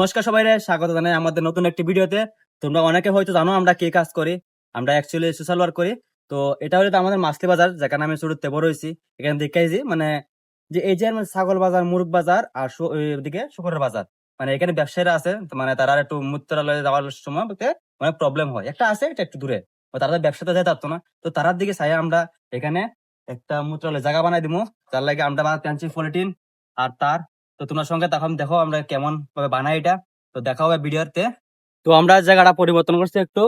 নমস্কার সবাই স্বাগত জানাই আমাদের নতুন একটি ভিডিওতে। তোমরা অনেকে হয়তো জানো আমরা কি কাজ করি। আমরা অ্যাকচুয়ালি সোশ্যাল ওয়ার্ক করি। তো এটা হলো আমাদের মাছলি বাজার, যেখানে আমি শুরুতে বড় হয়েছি। এখানে দেখাইছি মানে যে এই যে ছাগল বাজার, মুরগ বাজার আর এদিকে শুকরের বাজার মানে এখানে ব্যবসায়ীরা আছে মানে তারা একটু মূত্রালয়ে যাওয়ার সময় মানে প্রবলেম হয়। একটা আছে, এটা একটু দূরে তারা ব্যবসাতে যেতে পারতো না। তো তারার দিকে চাই আমরা এখানে একটা মূত্রালয় জায়গা বানাই দিব যার লাগে আমরা বানাতে আনছি পলিটিন আর তার তো তোমার সঙ্গে তখন দেখো আমরা কেমন ভাবে বানাই এটা। তো দেখা হবে ভিডিওতে। তো আমরা জায়গাটা পরিবর্তন করছি একটু।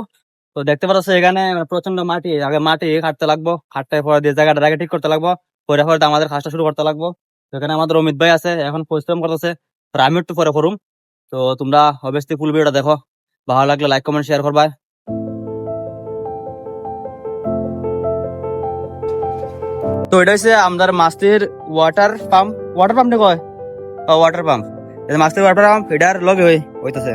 তো দেখতে পাচ্ছ এখানে প্রচণ্ড মাটি, আগে মাটি কাটতে লাগবো কাটতে পরে দিয়ে জায়গাটা আগে ঠিক করতে লাগবো, পরে পরে আমাদের কাজটা শুরু করতে লাগবো। এখানে আমাদের অমিত ভাই আছে, এখন পরিশ্রম করতেছে আমি একটু পরে করুম। তো তোমরা অবশ্যই ফুল ভিডিওটা দেখো, ভালো লাগলে লাইক কমেন্ট শেয়ার করবা। তো এটা হচ্ছে আমাদের মাস্তির ওয়াটার পাম্প ওয়াটার পাম্প কয় ওয়াটার পাম্প মাস্তির ওয়াটার পাম্প এটার লগে হই হইতাছে।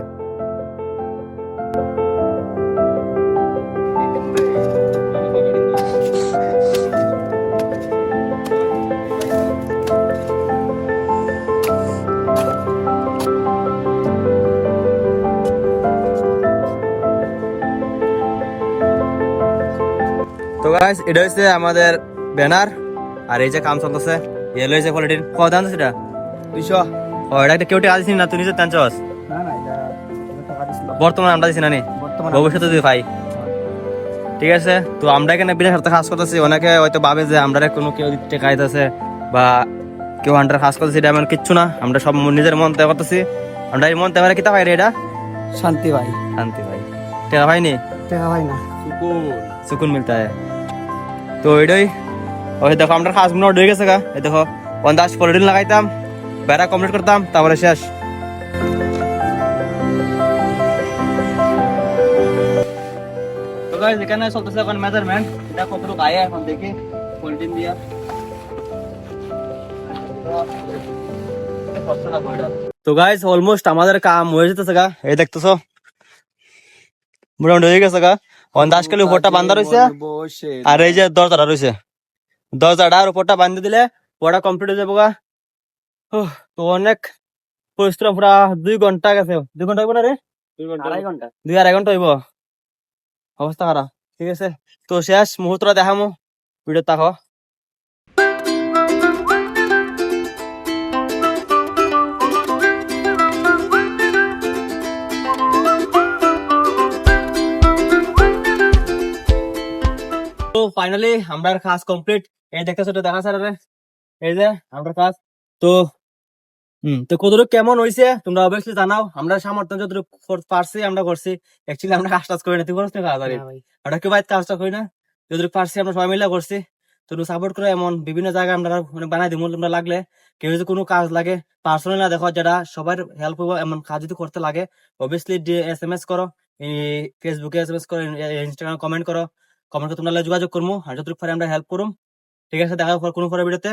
তো গাইস এটা হচ্ছে আমাদের ব্যানার আর এই যে কাম চলতেছে ইয়েলো হয়েছে কোয়ালিটির কত দাম সেটা দুইশো? ও এটা একটা কেউ টাকা না তুই নিজে টান চাস বর্তমানে আমরা দিছি না নি? ভবিষ্যতে তুই ভাই ঠিক আছে তো আমরা এখানে বিনা স্বার্থে কাজ করতেছি। অনেকে হয়তো ভাবে যে আমরা কোনো কেউ টেকা দিতেছে বা কেউ আন্ডার কাজ করতেছি এটা এমন কিচ্ছু না। আমরা সব নিজের মন তে করতেছি। আমরা এই মন তে পারে কিতা পাই রে এটা? শান্তি ভাই। শান্তি ভাই। টেকা পাইনি? টাকা ভাই না। সুকুন। মিলতা है তো এটাই ওই দেখো আমরা কাজ মনে হয়ে গেছে গা। এই দেখো পঞ্চাশ দিন লাগাইতাম। বেড়া কমপ্লিট করতাম তারপরে শেষ তো গাইস এখানে চলতেছে এখন মেজারমেন্ট এটা কতটুকু আয় এখন দেখি পলিটিন দিয়া তো গাইস অলমোস্ট আমাদের কাম হয়ে যেতেছে গা এই দেখতেছো মোটামুটি হয়ে গেছে গা পঞ্চাশ কিলো উপরটা বান্ধা রয়েছে আর এই যে দরজাটা রয়েছে দরজাটার উপরটা বান্ধে দিলে পড়া কমপ্লিট হয়ে যাব গা উহ, তো অনেক পরিশ্রম পুরা দুই ঘণ্টা গেছে। দুই ঘণ্টা হইব না রে? দুই আড়াই ঘণ্টা হইব। অবস্থা খারাপ ঠিক আছে। তো শেষ মুহূর্তটা দেখামো ভিডিও তাকো তো ফাইনালি আমরা কাজ কমপ্লিট এই দেখতেছো তো দেখা স্যার এই যে আমরা কাজ। তো হুম তো কতটুকু কেমন হয়েছে তোমরা অবশ্যই জানাও। আমরা সামর্থ্য যতটুকু পারছি আমরা করছি। অ্যাকচুয়ালি আমরা কাজ টাজ করি না তুই করছ না কাজ কেউ বাইরে কাজটা করি না। যতটুকু পারছি আমরা সবাই মিলে করছি। তো সাপোর্ট করে এমন বিভিন্ন জায়গায় আমরা মানে বানাই দিব তোমরা লাগলে। কেউ যদি কোনো কাজ লাগে পার্সোনাল না দেখো যেটা সবার হেল্প হব এমন কাজ যদি করতে লাগে অবভিয়াসলি এস এম এস করো ফেসবুকে এস এম এস করো ইনস্টাগ্রামে কমেন্ট করো। কমেন্ট করে তোমরা যোগাযোগ করব আর যতটুকু পারে আমরা হেল্প করুম। ঠিক আছে দেখা কোনো পরে ভিডিওতে